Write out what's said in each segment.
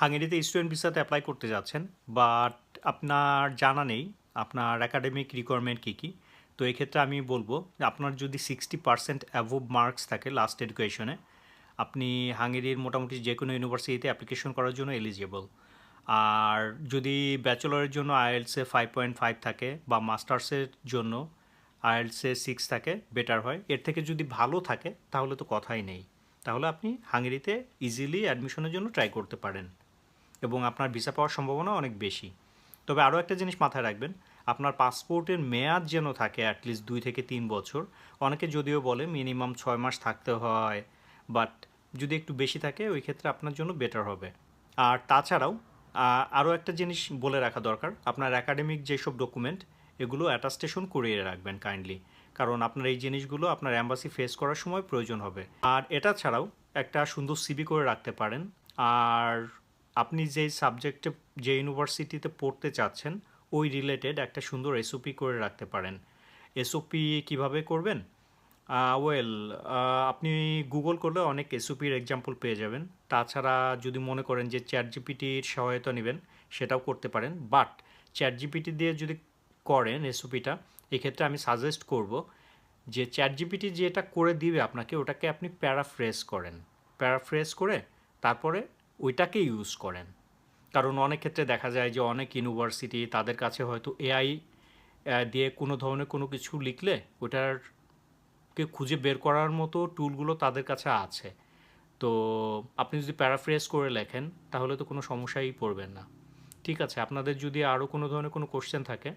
হাঙ্গেরিতে student ভিসাতে apply করতে যাচ্ছেন but আপনার জানা নেই, আপনার একাডেমিক রিকোয়ারমেন্ট কী কী? তো এই ক্ষেত্রে আমি বলব, আপনার যদি সিক্সটি পার্সেন্ট অ্যাভোভ মার্কস থাকে লাস্ট এডুকেশনে আপনি হাঙ্গেরির মোটামুটি যে কোনো ইউনিভার্সিটিতে অ্যাপ্লিকেশন করার জন্য এলিজিবল আর যদি ব্যাচেলরের জন্য আইএলসে ফাইভ পয়েন্ট ফাইভ থাকে বা মাস্টার্সের জন্য আইএলসে সিক্স থাকে বেটার হয়। এর থেকে যদি ভালো থাকে, তাহলে তো কথাই নেই। তাহলে আপনি হাঙ্গেরিতে ইজিলি অ্যাডমিশনের জন্য ট্রাই করতে পারেন। এবং আপনার ভিসা পাওয়ার সম্ভাবনা অনেক বেশি। তবে আরও একটা জিনিস মাথায় রাখবেন, আপনার পাসপোর্টের মেয়াদ যেন থাকে অ্যাটলিস্ট দুই থেকে তিন বছর। অনেকে যদিও বলে মিনিমাম ছয় মাস থাকতে হয় বাট যদি একটু বেশি থাকে, ওই ক্ষেত্রে আপনার জন্য বেটার হবে। আর তাছাড়াও আরও একটা জিনিস বলে রাখা দরকার, আপনার অ্যাকাডেমিক যেসব ডকুমেন্ট এগুলো অ্যাটাস্টেশন করিয়ে রাখবেন কাইন্ডলি কারণ আপনার এই জিনিসগুলো আপনার অ্যাম্বাসি ফেস করার সময় প্রয়োজন হবে। আর এটা ছাড়াও একটা সুন্দর সিবি করে রাখতে পারেন। আর আপনি যেই সাবজেক্টে যে ইউনিভার্সিটিতে পড়তে চাচ্ছেন, ওই রিলেটেড একটা সুন্দর এসওপি করে রাখতে পারেন। এসওপি কীভাবে করবেন? ওয়েল আপনি গুগল করলে অনেক এসওপির এক্সাম্পল পেয়ে যাবেন। তাছাড়া যদি মনে করেন যে চ্যাট জিপিটির সহায়তা নেবেন, সেটাও করতে পারেন। বাট চ্যাট জিপিটি দিয়ে যদি করেন এসওপিটা এক্ষেত্রে আমি সাজেস্ট করব যে চ্যাট জিপিটি যেটা করে দিবে আপনাকে, ওটাকে আপনি প্যারাফ্রেস করেন। প্যারাফ্রেস করে তারপরে ওইটাকে ইউজ করেন। কারণ অনেক ক্ষেত্রে দেখা যায় যে অনেক ইউনিভার্সিটি তাদের কাছে হয়তো এআই দিয়ে কোনো ধরনের কোনো কিছু লিখলে ওটার কে খুঁজে বের করার মতো টুলগুলো তাদের কাছে আছে। তো আপনি যদি প্যারাফ্রেস করে লেখেন, তাহলে তো কোনো সমস্যাই পড়বেন না। ঠিক আছে, আপনাদের যদি আরও কোনো ধরনের কোনো কোশ্চেন থাকে,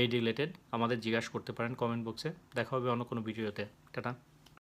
এই রিলেটেড আমাদের জিজ্ঞাসা করতে পারেন কমেন্ট বক্সে দেখা হবে অন্য কোনো ভিডিওতে টাটা।